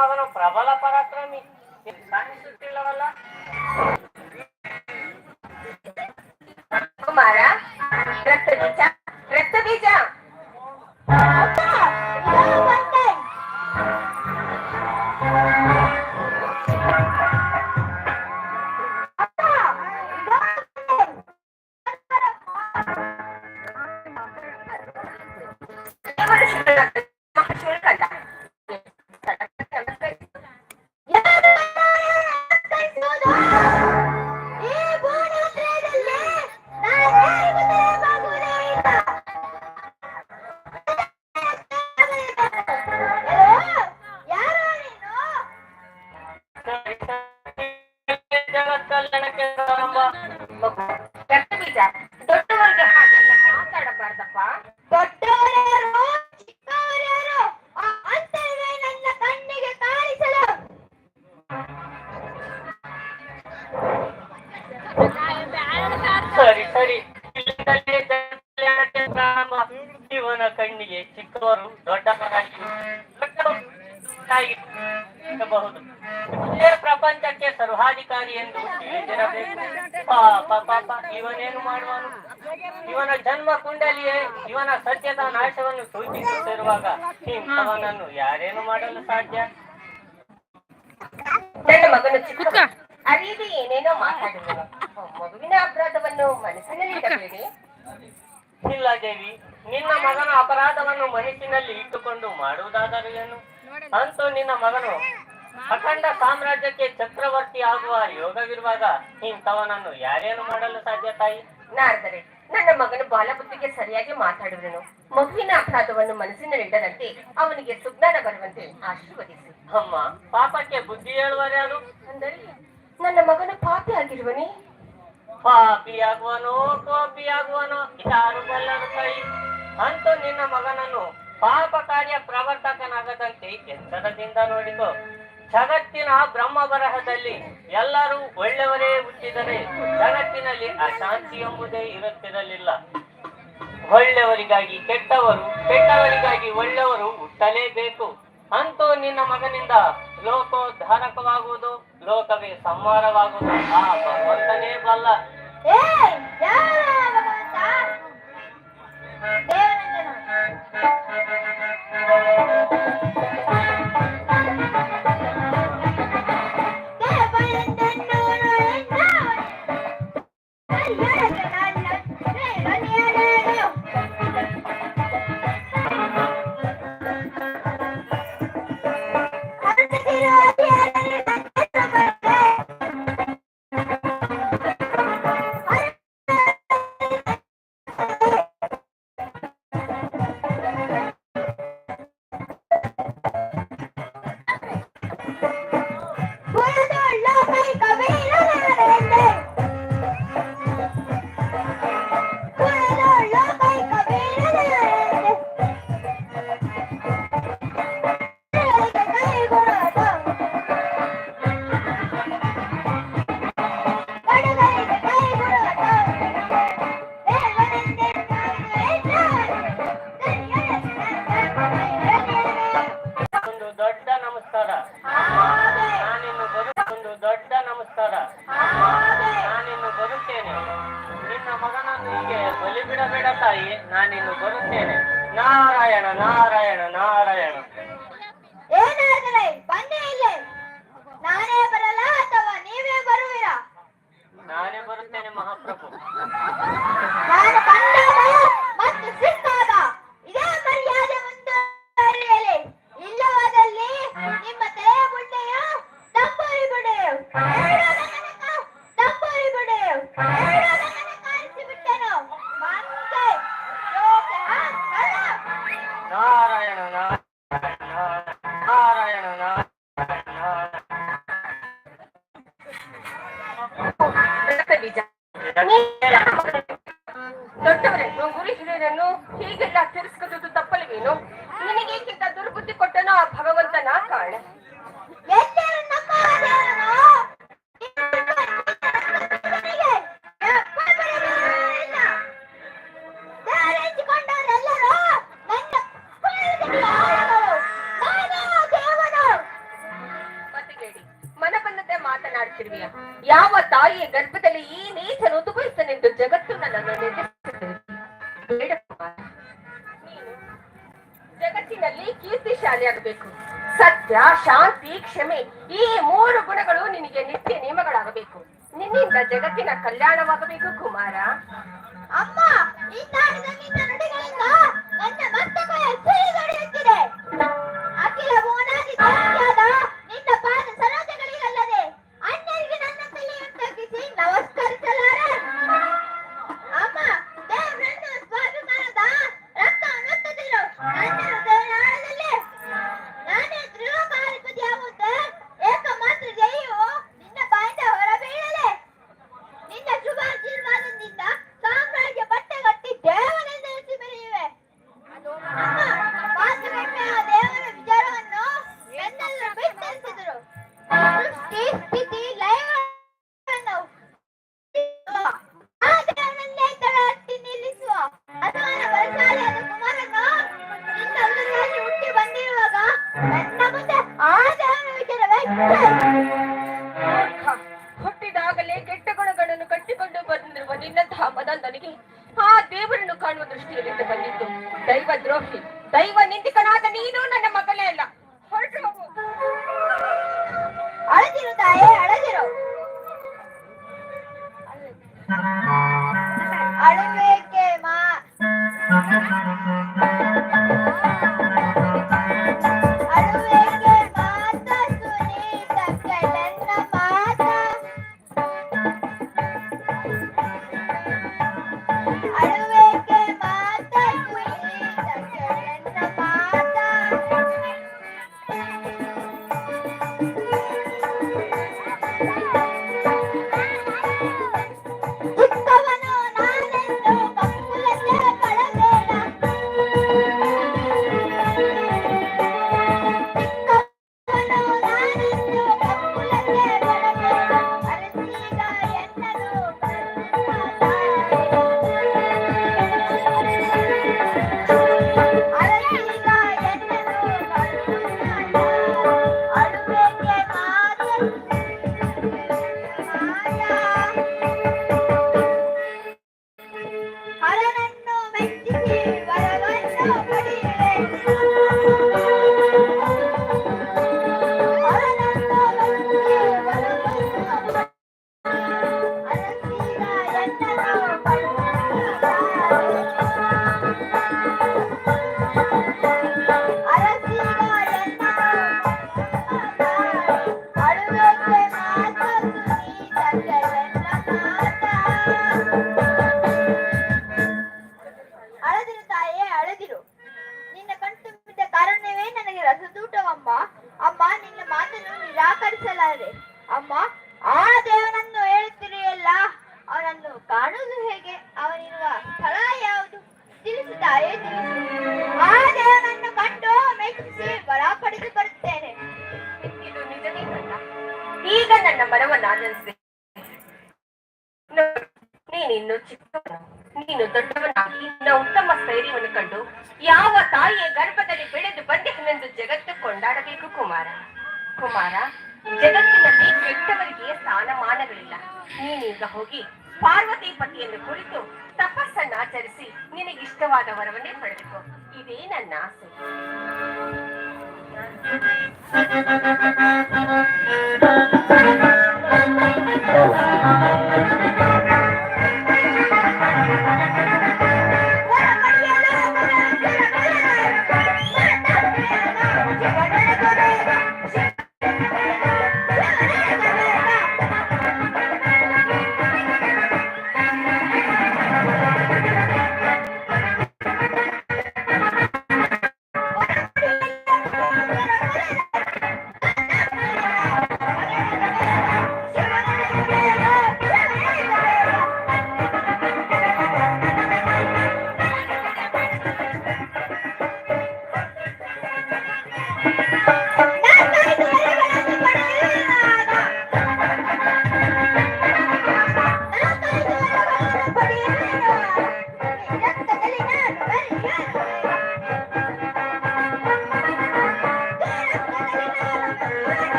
ಮಗನು ಪ್ರಬಲ ಪರಾಕ್ರಮಿ ನಿನ್ ಕಾಣಿಸುತ್ತಿಲ್ಲವಲ್ಲ ಇವನೇನು ಮಾಡುವನು? ಇವನ ಜನ್ಮ ಕುಂಡಲಿಯೇ ಇವನ ಸತ್ಯದ ನಾಶವನ್ನು ಸೂಚಿಸುತ್ತಿರುವಾಗ ಇಂಥವನನ್ನು ಯಾರೇನು ಮಾಡಲು ಸಾಧ್ಯ? ನನ್ನ ಮಗನು ಚಿಕ್ಕ ಅರೀದಿ ಏನೇನೋ ಮಾತಾಡಿದನು ಮಗುವಿನ ಅಪರಾಧವನ್ನು ಮನಸ್ಸಿನಲ್ಲಿಡಬೇಡಿ ಇಲ್ಲ ದೇವಿ ನಿನ್ನ ಮಗನ ಅಪರಾಧವನ್ನು ಮನಸ್ಸಿನಲ್ಲಿ ಇಟ್ಟುಕೊಂಡು ಮಾಡುವುದಾದರೂ ಏನು? ಅಂತೂ ನಿನ್ನ ಮಗನು ಅಖಂಡ ಸಾಮ್ರಾಜ್ಯಕ್ಕೆ ಚಕ್ರವರ್ತಿ ಆಗುವ ಯೋಗವಿರುವಾಗ ಇಂಥವನನ್ನು ಯಾರೇನು ಮಾಡಲು ಸಾಧ್ಯ ತಾಯಿ? ನಾರದರೆ ನನ್ನ ಮಗನು ಬಾಲಬುದ್ಧಿಗೆ ಸರಿಯಾಗಿ ಮಾತಾಡುವನು. ಮಗುವಿನ ಅಪರಾಧವನ್ನು ಮನಸ್ಸಿನಲ್ಲಿಡದಂತೆ ಅವನಿಗೆ ಸುಜ್ಞಾನ ಬರುವಂತೆ ಆಶೀರ್ವದಿಸಿ. ಅಮ್ಮ ಪಾಪಕ್ಕೆ ಬುದ್ಧಿ ಹೇಳುವರ್ಯಾರು ಅಂದರೆ ನನ್ನ ಮಗನು ಪಾಪಿ ಆಗಿರುವನೇ? ಪಾಪಿ ಆಗುವನೋ ಕೋಪಿ ಆಗುವನೋ ಯಾರು ಬಲ್ಲರು ತಾಯಿ? ಅಂತೂ ನಿನ್ನ ಮಗನನ್ನು ಪಾಪ ಕಾರ್ಯ ಪ್ರವರ್ತಕನಾಗದಂತೆ ಎಚ್ಚರದಿಂದ ನೋಡಿಕೊ. ಜಗತ್ತಿನ ಬ್ರಹ್ಮ ಬರಹದಲ್ಲಿ ಎಲ್ಲರೂ ಒಳ್ಳೆಯವರೇ ಹುಟ್ಟಿದರೆ ಜಗತ್ತಿನಲ್ಲಿ ಅಶಾಂತಿ ಎಂಬುದೇ ಇರುತ್ತಿರಲಿಲ್ಲ. ಒಳ್ಳೆಯವರಿಗಾಗಿ ಕೆಟ್ಟವರು, ಕೆಟ್ಟವರಿಗಾಗಿ ಒಳ್ಳೆಯವರು ಹುಟ್ಟಲೇಬೇಕು. ಅಂತೂ ನಿನ್ನ ಮಗನಿಂದ ಲೋಕೋದ್ಧಾರಕವಾಗುವುದು, ಲೋಕವೇ ಸಂಹಾರವಾಗುವುದು. ಆ ಭಗವಂತನೇ ಬಲ್ಲ. ಒಂದು ಹೀಗೆ ಬಲಿ ಬಿಡಬೇಡ ತಾಯಿ ನಾನಿನ್ನು ಬರುತ್ತೇನೆ. ನಾರಾಯಣ ನಾರಾಯಣ ನಾರಾಯಣ. ಏನಾದರೆ ಬನ್ನಿ ಇಲ್ಲೇ. ನಾನೇ ಬರಲ್ಲ ಅಥವಾ ನೀವೇ ಬರುವಿರಾ? ನಾನೇ ಬರುತ್ತೇನೆ ಮಹಾಪ್ರಭು. ಕ್ಷಮೆ. ಈ ಮೂರು ಗುಣಗಳು ನಿನಗೆ ನಿತ್ಯ ನಿಯಮಗಳಾಗಬೇಕು. ನಿನ್ನಿಂದ ಜಗತ್ತಿನ ಕಲ್ಯಾಣವಾಗಬೇಕು ಕುಮಾರ. ಅಮ್ಮ ಅಖಿಲ ನಿನ್ನ ನೀನು ಚಿಕ್ಕವನು. ನೀನು ದೊಡ್ಡವನಾಗಿ ಉತ್ತಮ ಸ್ಥೈರ್ಯವನ್ನು ಕಂಡು ಯಾವ ತಾಯಿಯ ಗರ್ಭದಲ್ಲಿ ಬೆಳೆದು ಬಂದಿದ್ದನೆಂದು ಜಗತ್ತು ಕೊಂಡಾಡಬೇಕು, ಕುಮಾರ. ಕುಮಾರ, ಜಗತ್ತಿನಲ್ಲಿ ಕೆಟ್ಟವರಿಗೆ ಸ್ಥಾನಮಾನಗಳಿಲ್ಲ. ನೀನೀಗ ಹೋಗಿ ಪಾರ್ವತಿ ಪತಿಯನ್ನು ಕುರಿತು ತಪಸ್ಸನ್ನು ಆಚರಿಸಿ ನಿನಗೆ ಇಷ್ಟವಾದ ವರವನ್ನೇ ಪಡೆದುಕೋ. ಇದೇ ನನ್ನ ಆಸೆ.